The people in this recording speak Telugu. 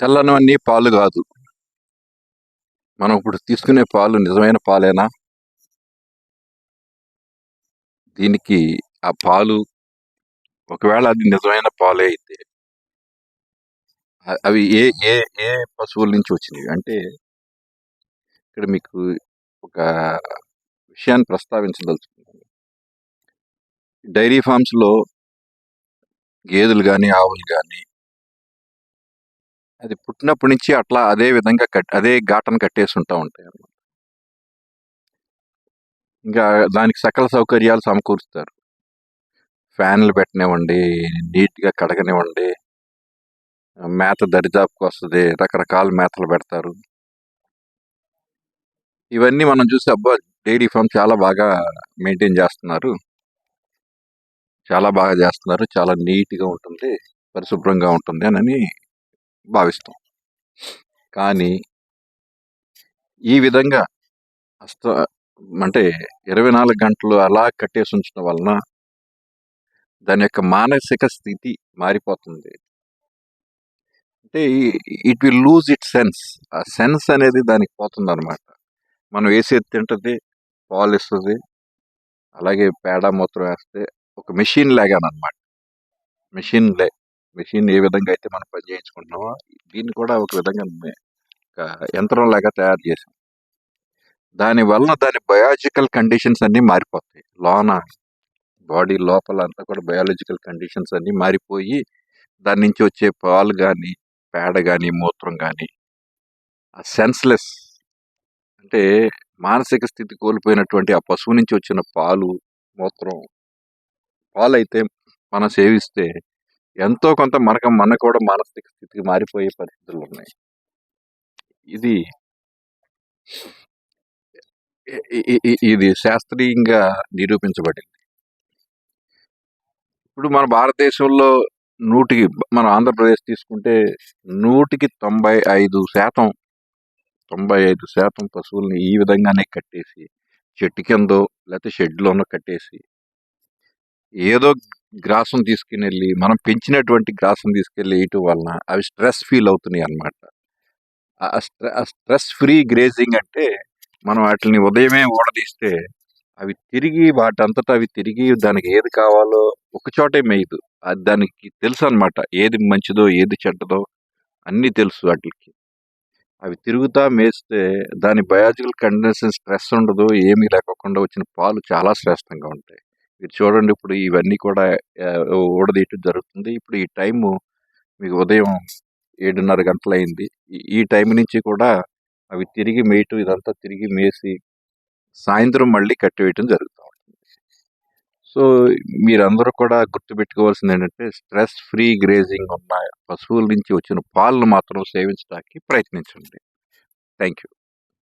తెల్లనవన్నీ పాలు కాదు. మనం ఇప్పుడు తీసుకునే పాలు నిజమైన పాలేనా? దీనికి ఆ పాలు ఒకవేళ అది నిజమైన పాలే అయితే అవి ఏ ఏ ఏ పశువుల నుంచి వచ్చినవి? అంటే ఇక్కడ మీకు ఒక విషయాన్ని ప్రస్తావించదలుచుకున్నాను. డైరీ ఫార్మ్స్లో గేదెలు కానీ ఆవులు కానీ అది పుట్టినప్పటి నుంచి అట్లా అదే విధంగా కట్ అదే ఘాటను కట్టేసి ఉంటా ఉంటాయి అన్నమాట. ఇంకా దానికి సకల సౌకర్యాలు సమకూరుస్తారు. ఫ్యాన్లు పెట్టనివ్వండి నీట్గా కడగనివ్వండి మేత దరిదాపుకు వస్తుంది రకరకాల మేతలు పెడతారు. ఇవన్నీ మనం చూసి అబ్బా డైరీ ఫామ్ చాలా బాగా మెయింటైన్ చేస్తున్నారు. చాలా బాగా చేస్తున్నారు. చాలా నీట్గా ఉంటుంది పరిశుభ్రంగా ఉంటుంది అని భావిస్తాం. కానీ ఈ విధంగా అస్త అంటే ఇరవై నాలుగు గంటలు అలా కట్టేసి ఉంచడం వలన దాని యొక్క మానసిక స్థితి మారిపోతుంది. అంటే it will lose it sense. ఆ సెన్స్ అనేది దానికి పోతుంది అనమాట మనం వేసేది తింటది పాలు ఇస్తుంది అలాగే పేడ మూత్రం వేస్తే ఒక మెషిన్ లాగానమాట మెషిన్ లే మెషిన్ ఏ విధంగా అయితే మనం పని చేయించుకుంటున్నామో దీన్ని కూడా ఒక విధంగా ఒక యంత్రం లాగా తయారు చేసాం దాని వలన దాని బయాలజికల్ కండిషన్స్ అన్నీ మారిపోతాయి. లోన బాడీ లోపల అంతా కూడా బయాలజికల్ కండిషన్స్ అన్నీ మారిపోయి దాని నుంచి వచ్చే పాలు కానీ పేడ కానీ మూత్రం కానీ ఆ సెన్స్లెస్ అంటే మానసిక స్థితి కోల్పోయినటువంటి ఆ పశువు నుంచి వచ్చిన పాలు మూత్రం పాలు అయితే మనం సేవిస్తే ఎంతో కొంత మనకు మన కూడా మానసిక స్థితికి మారిపోయే పరిస్థితులు ఉన్నాయి. ఇది ఇది శాస్త్రీయంగా నిరూపించబడింది. ఇప్పుడు మన భారతదేశంలో నూటికి మన ఆంధ్రప్రదేశ్ తీసుకుంటే నూటికి తొంభై ఐదు శాతం తొంభై ఐదు శాతం పశువుల్ని ఈ విధంగానే కట్టేసి చెట్టు కిందో లేకపోతే షెడ్లోనో కట్టేసి ఏదో గ్రాసం తీసుకుని వెళ్ళి మనం పెంచినటువంటి గ్రాసం తీసుకెళ్ళి వేయటం వలన అవి స్ట్రెస్ ఫీల్ అవుతున్నాయి అన్నమాట. ఆ స్ట్రె- స్ట్రెస్ ఫ్రీ గ్రేజింగ్ అంటే మనం వాటిని ఉదయమే ఓడదీస్తే అవి తిరిగి వాటంతటా అవి తిరిగి దానికి ఏది కావాలో ఒకచోటే మేయదు. అది దానికి తెలుసు అనమాట ఏది మంచిదో ఏది చెడ్డదో అన్నీ తెలుసు వాటికి. అవి తిరుగుతా మేస్తే దాని బయాలజికల్ కండిషన్ స్ట్రెస్ ఉండదు ఏమీ లేకుండా వచ్చిన పాలు చాలా శ్రేష్టంగా ఉంటాయి. మీరు చూడండి ఇప్పుడు ఇవన్నీ కూడా ఊడదీయటం జరుగుతుంది. ఇప్పుడు ఈ టైము మీకు ఉదయం ఏడున్నర గంటలైంది. ఈ ఈ టైం నుంచి కూడా అవి తిరిగి మేయటం ఇదంతా తిరిగి మేసి సాయంత్రం మళ్ళీ కట్టివేయటం జరుగుతూ ఉంటుంది. సో మీరందరూ కూడా గుర్తుపెట్టుకోవాల్సింది ఏంటంటే స్ట్రెస్ ఫ్రీ గ్రేజింగ్ ఉన్న పశువుల నుంచి వచ్చిన పాలను మాత్రం సేవించడానికి ప్రయత్నించండి. Thank you